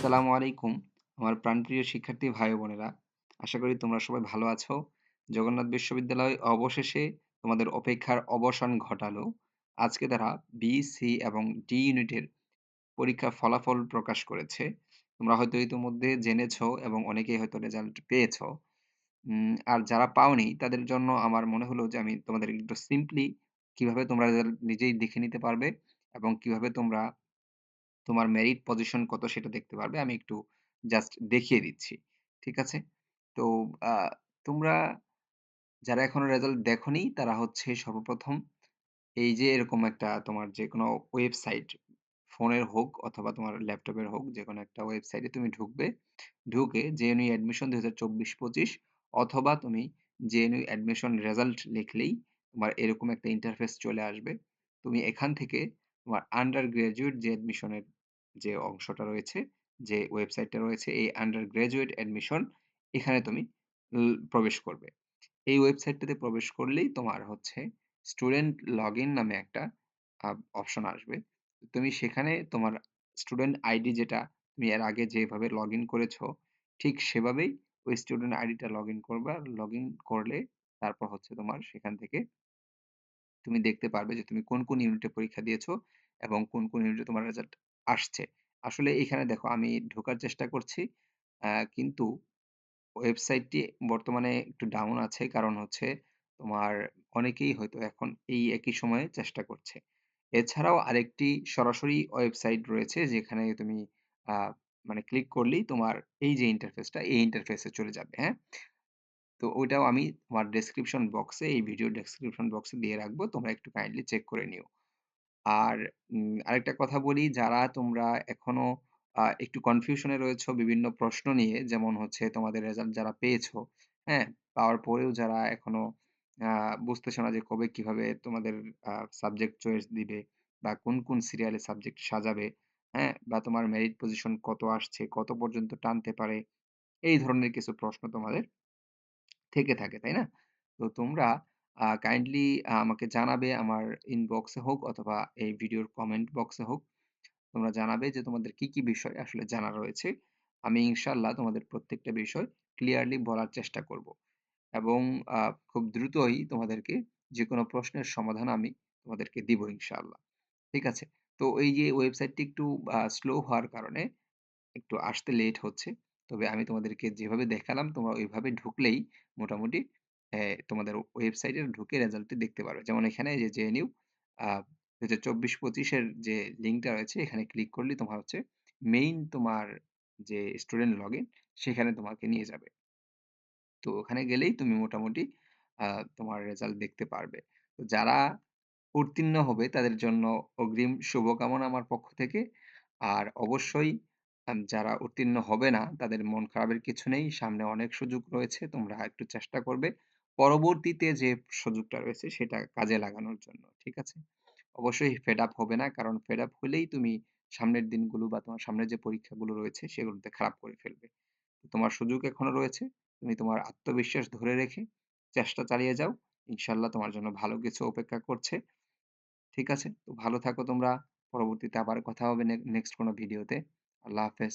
আসসালামু আলাইকুম। আমার প্রাণপ্রিয় শিক্ষার্থী ভাই বোনেরা। আশা করি তোমরা সবাই ভালো আছো। জগন্নাথ বিশ্ববিদ্যালয় অবশেষে তোমাদের অপেক্ষার অবসান ঘটালো। আজকে তারা বি, সি এবং ডি ইউনিটের পরীক্ষার ফলাফল প্রকাশ করেছে। তোমরা হয়তো ইতিমধ্যে জেনেছো এবং অনেকেই হয়তো রেজাল্ট পেয়েছ। আর যারা পাওনি তাদের জন্য আমার মনে হলো যে আমি তোমাদের একটু সিম্পলি কীভাবে তোমরা রেজাল্ট নিজেই দেখে নিতে পারবে এবং কীভাবে তোমরা তোমার মেরিট পজিশন কত সেটা দেখতে পারবে। আমি একটু জাস্ট দেখিয়ে দিচ্ছি। ঠিক আছে? তো, আ, তোমরা যারা এখনও রেজাল্ট দেখোনি, তারা হচ্ছে সর্বপ্রথম এই যে এরকম একটা তোমার যেকোনো ওয়েবসাইট ফোনের হোক অথবা তোমার ল্যাপটপের হোক, যেকোনো একটা ওয়েবসাইটে তুমি ঢুকবে। ঢুকে জেএনইউ অ্যাডমিশন ২০২৪-২৫ অথবা তুমি জেএনইউ অ্যাডমিশন রেজাল্ট লিখলেই তোমার এরকম একটা ইন্টারফেস চলে আসবে। তুমি এখান থেকে তোমার আন্ডার গ্র্যাজুয়েট যে অ্যাডমিশনের যে অংশটা রয়েছে, যে ওয়েবসাইটটা রয়েছে এই আন্ডার গ্র্যাজুয়েট অ্যাডমিশন এখানে তুমি প্রবেশ করবে। এই ওয়েবসাইটটাতে প্রবেশ করলেই তোমার হচ্ছে স্টুডেন্ট লগইন নামে একটা অপশন আসবে। তুমি সেখানে তোমার স্টুডেন্ট আইডি যেটা তুমি এর আগে যেভাবে লগ ইন করেছ, ঠিক সেভাবেই ওই স্টুডেন্ট আইডিটা লগইন করবা। লগইন করলে তারপর হচ্ছে তোমার সেখান থেকে তুমি দেখতে পারবে যে তুমি কোন, কোন ইউনিটে পরীক্ষা দিয়েছ এবং কোন, কোন ইউনিটে তোমার রেজাল্ট আসছে। আসলে এখানে দেখো আমি ঢোকার চেষ্টা করছি। কিন্তু ওয়েবসাইটটি বর্তমানে একটু ডাউন আছে। কারণ হচ্ছে তোমার অনেকেই হয়তো এখন এই একই সময়ে চেষ্টা করছে। এছাড়াও আরেকটি সরাসরি ওয়েবসাইট রয়েছে যেখানে তুমি মানে ক্লিক করলেই তোমার এই যে ইন্টারফেসটা, এই ইন্টারফেসে চলে যাবে, হ্যাঁ? তো ওইটাও আমি আমার ডেসক্রিপশন বক্সে এই ভিডিও ডেসক্রিপশন বক্সে দিয়ে রাখব। তোমরা একটু কাইন্ডলি চেক করে নিও। আর আরেকটা কথা বলি যারা তোমরা এখনও একটু কনফিউশন রয়েছো বিভিন্ন প্রশ্ন নিয়ে যেমন হচ্ছে তোমাদের রেজাল্ট যারা পেয়েছ, হ্যাঁ? পাওয়ার পরেও যারা এখনও আ বুঝতেছো না যে কবে কীভাবে তোমাদের সাবজেক্ট চয়েস দিবে বা কোন, কোন সিরিয়ালে সাবজেক্ট সাজাবে, হ্যাঁ? বা তোমার মেরিট পজিশন কত আসছে, কত পর্যন্ত টানতে পারে, এই ধরনের কিছু প্রশ্ন তোমাদের থেকে থাকে, তাই না? তো তোমরা কাইন্ডলি আমাকে জানাবে আমার ইনবক্সে হোক অথবা এই ভিডিওর কমেন্ট বক্সে হোক। তোমরা জানাবে যে তোমাদের কি, কি বিষয় আসলে জানা রয়েছে। আমি ইনশাআল্লাহ তোমাদের প্রত্যেকটা বিষয় ক্লিয়ারলি বলার চেষ্টা করব। এবং খুব দ্রুতই তোমাদেরকে যেকোনো প্রশ্নের সমাধান আমি তোমাদেরকে দিব ইনশাআল্লাহ। ঠিক আছে? তো এই যে ওয়েবসাইটটি একটু স্লো হওয়ার কারণে একটু আসতে লেট হচ্ছে। তবে আমি তোমাদেরকে যেভাবে দেখালাম তোমরা ওইভাবে ঢুকলেই মোটামুটি তোমাদের ওয়েবসাইটে ঢুকে রেজাল্টটি দেখতে পারবে। যেমন এখানে যে জেএনইউ আ ২০২৪-২৫ এর যে লিঙ্কটা রয়েছে, এখানে ক্লিক করলেই তোমার হচ্ছে মেইন তোমার যে স্টুডেন্ট লগইন সেখানে তোমাকে নিয়ে যাবে। তো ওখানে গেলেই তুমি মোটামুটি তোমার রেজাল্ট দেখতে পারবে। তো যারা উত্তীর্ণ হবে, তাদের জন্য অগ্রিম শুভকামনা আমার পক্ষ থেকে। আর অবশ্যই যারা উত্তীর্ণ হবে না, তাদের মন খারাপের কিছু নেই। সামনে অনেক সুযোগ রয়েছে। তোমরা একটু চেষ্টা করবে। পরবর্তীতে যে সুযোগটা রয়েছে সেটা কাজে লাগানোর জন্য। ঠিক আছে? অবশ্যই ফেড আপ হবে না। কারণ ফেড আপ হলেই তুমি সামনের দিনগুলো বা তোমার সামনের যে পরীক্ষাগুলো রয়েছে সেগুলোতে খারাপ করে ফেলবে। তোমার সুযোগ এখনও রয়েছে। তুমি তোমার আত্মবিশ্বাস ধরে রেখে চেষ্টা চালিয়ে যাও। ইনশাল্লাহ তোমার জন্য ভালো কিছু অপেক্ষা করছে। ঠিক আছে? তো ভালো থাকো তোমরা। পরবর্তীতে আবার কথা হবে নেক্সট কোনো ভিডিওতে। আল্লাহ হাফেজ।